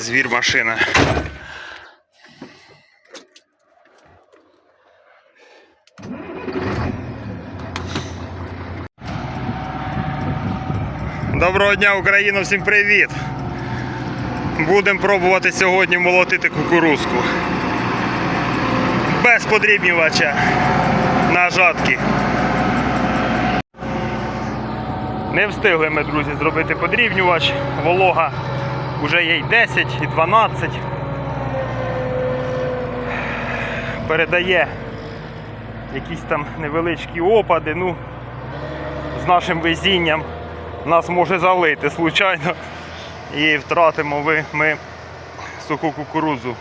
Звір машина. Доброго дня, Україна, всім привіт! Будемо пробувати сьогодні молотити кукурузку. Без подрібнювача на жатки. Не встигли ми, друзі, зробити подрібнювач. Волога вже є й 10, і 12. Передає якісь там невеличкі опади. Ну, з нашим везінням нас може залити случайно. І втратимо ви, ми суху кукурудзу.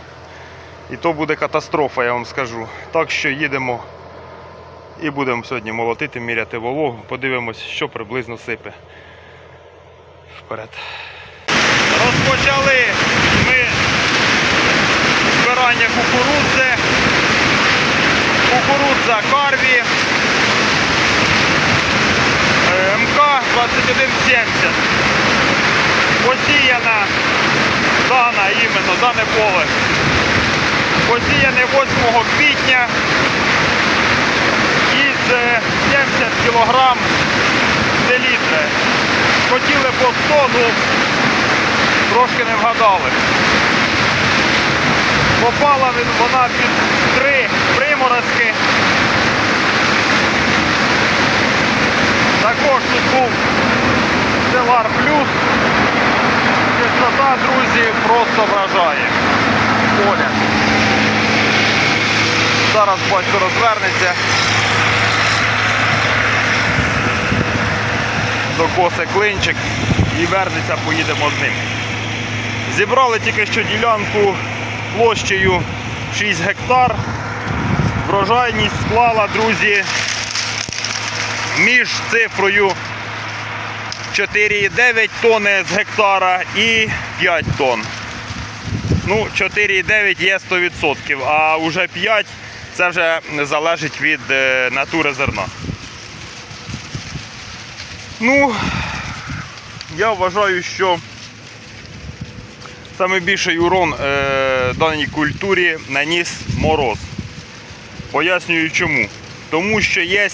І то буде катастрофа, я вам скажу. Так що їдемо і будемо сьогодні молотити, міряти вологу. Подивимось, що приблизно сипе. Вперед. Розпочали ми збирання кукурудзи. Кукурудза карві. Е, МК 2170. Посіяна дана іменно, дане поле. Посіяне 8 квітня із е, 70 кг селітри. Хотіли по 100, ну трошки не вгадали. Попала вона під три приморозки. Також тут був Stellar Плюс. Чистота, друзі, просто вражає. Поля. Зараз батько розвернеться. Докосе клинчик і вернеться, поїдемо з ним. Зібрали тільки що ділянку площею 6 гектар. Врожайність склала, друзі, між цифрою 4,9 тонни з гектара і 5 тонн. Ну, 4,9 є 100%, а вже 5 це вже залежить від е, натури зерна. Ну, я вважаю, що найбільший урон е, даній культурі наніс мороз. Пояснюю чому. Тому що є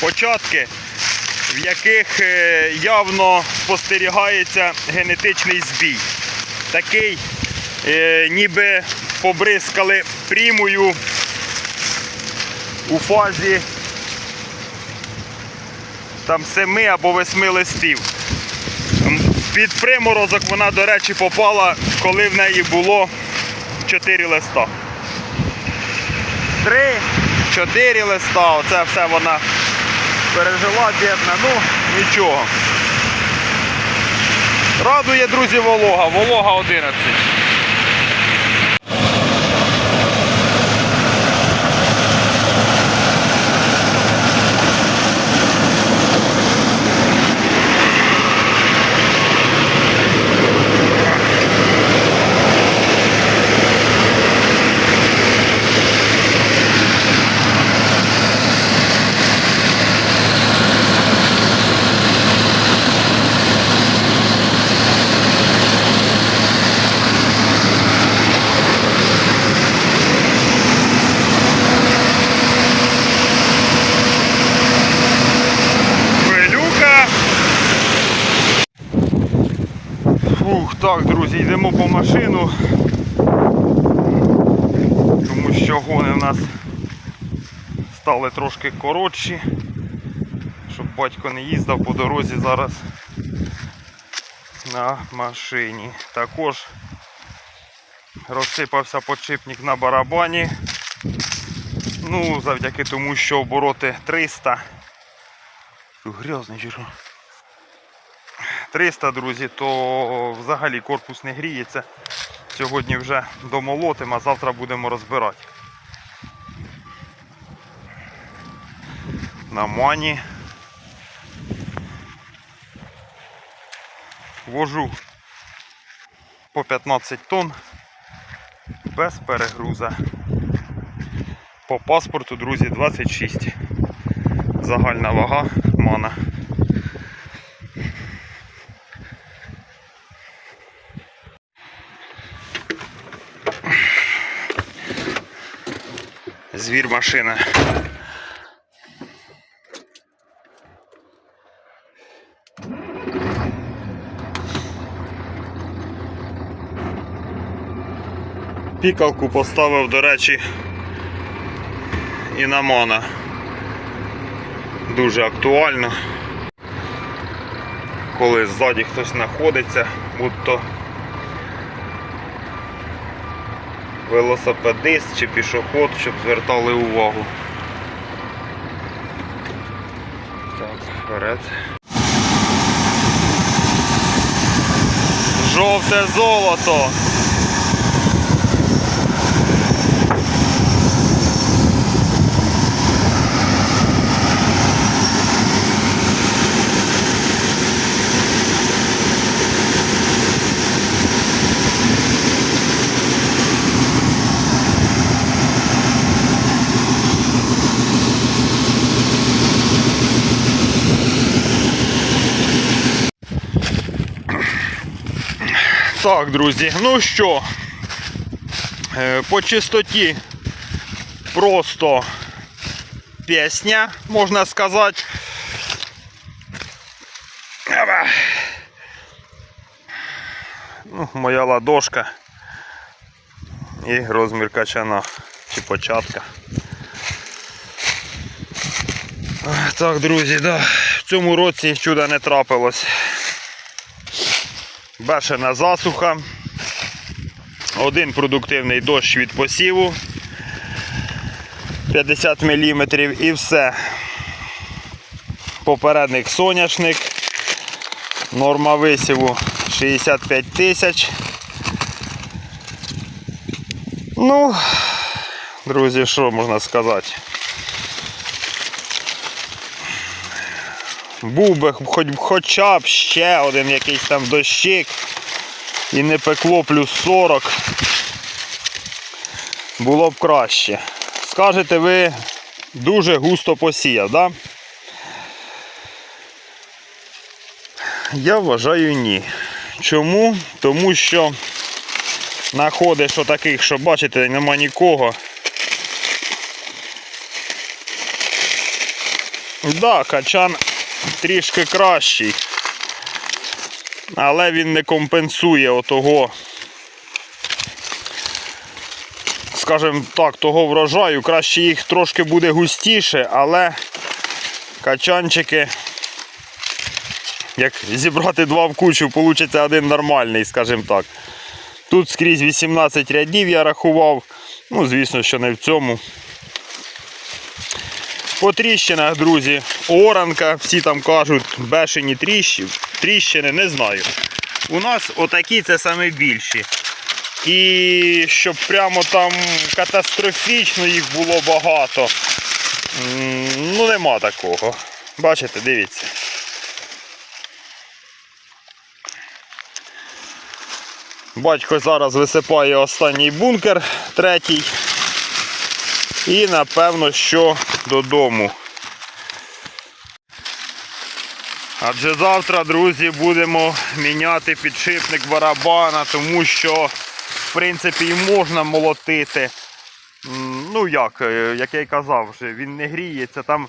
початки, в яких е, явно спостерігається генетичний збій. Такий, е, ніби побризкали прімою у фазі там семи або восьми листів. Під приморозок вона, до речі, попала, коли в неї було 4 листа. Три, чотири листа, оце все вона пережила бідна, ну нічого. Радує, друзі, волога, волога 11. Так, друзі, йдемо по машину. Тому що гони в нас стали трошки коротші. Щоб батько не їздив по дорозі зараз на машині. Також розсипався подшипник на барабані. Ну, завдяки тому, що обороти 300. Грязний жиро. 300, друзі, то взагалі корпус не гріється. Сьогодні вже домолотимо, а завтра будемо розбирати. На мані. Вожу по 15 тонн без перегруза. По паспорту, друзі, 26. Загальна вага мана. Звір машина. Пікалку поставив, до речі, і на мона. Дуже актуально. Коли ззаді хтось знаходиться, будь-то велосипедист чи пішоход, щоб звертали увагу. Так, вперед. Жовте золото. Так, друзі, ну що, е, по чистоті просто пісня, можна сказати. Ну, моя ладошка і розмір качана чи початка. Так, друзі, да. в цьому році чуда не трапилось. Бешена засуха. Один продуктивний дощ від посіву 50 мм і все. Попередник соняшник. Норма висіву 65 тисяч. Ну, друзі, що можна сказати? Був би хоч, хоча б ще один якийсь там дощик і не пекло плюс 40. Було б краще. Скажете ви, дуже густо посіяв, да? Я вважаю ні. Чому? Тому що знаходиш отаких, що бачите, нема нікого. Да, качан трішки кращий. Але він не компенсує отого, скажімо так, того врожаю. Краще їх трошки буде густіше, але качанчики, як зібрати два в кучу, вийде один нормальний, скажімо так. Тут скрізь 18 рядів я рахував. Ну, звісно, що не в цьому. По тріщинах, друзі, оранка, всі там кажуть, бешені тріщі, тріщини, не знаю. У нас отакі це саме більші. І щоб прямо там катастрофічно їх було багато. Ну нема такого. Бачите, дивіться. Батько зараз висипає останній бункер, третій. І напевно, що додому. Адже завтра, друзі, будемо міняти підшипник барабана, тому що, в принципі, і можна молотити. Ну як, е, як я й казав, вже він не гріється. Там,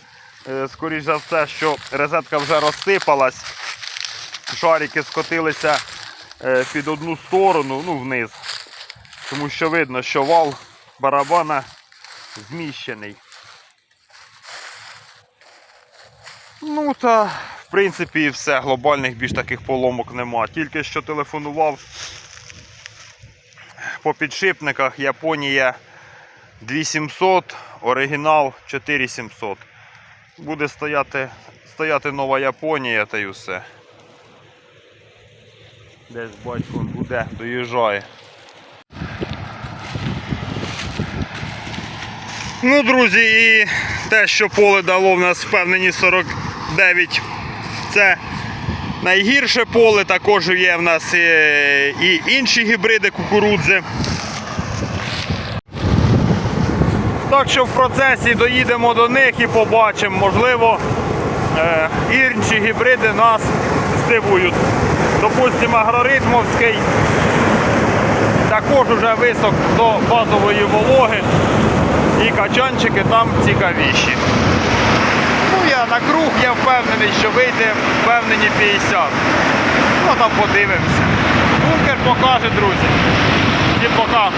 е, скоріш за все, що розетка вже розсипалась, шарики скотилися е, під одну сторону, ну вниз. Тому що видно, що вал барабана зміщений. Ну та, в принципі, і все. Глобальних більш таких поломок нема. Тільки що телефонував по підшипниках Японія 2700, оригінал 4700. Буде стояти, стояти нова Японія та й усе. Десь батько буде, доїжджає. Ну, друзі, і те, що поле дало в нас впевнені 49, це найгірше поле. Також є в нас і, і інші гібриди кукурудзи. Так що в процесі доїдемо до них і побачимо, можливо, е, інші гібриди нас здивують. Допустимо, агроритмовський також уже висок до базової вологи. І качанчики там цікавіші. Ну я на круг, я впевнений, що вийде впевнені 50. Ну там подивимося. Бункер покаже, друзі. І пока.